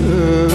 uh,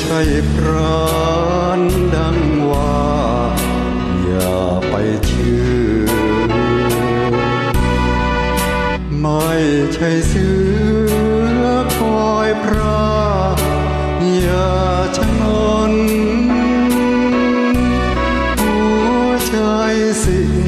ใช่พรานดังว่า อย่าไปเชื่อ ไม่ใช่เสือคอยพระอย่าชะงนหัวใจสิง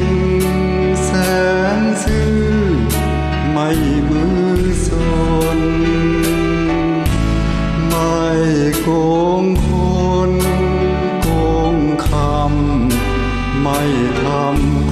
ไม่ทำ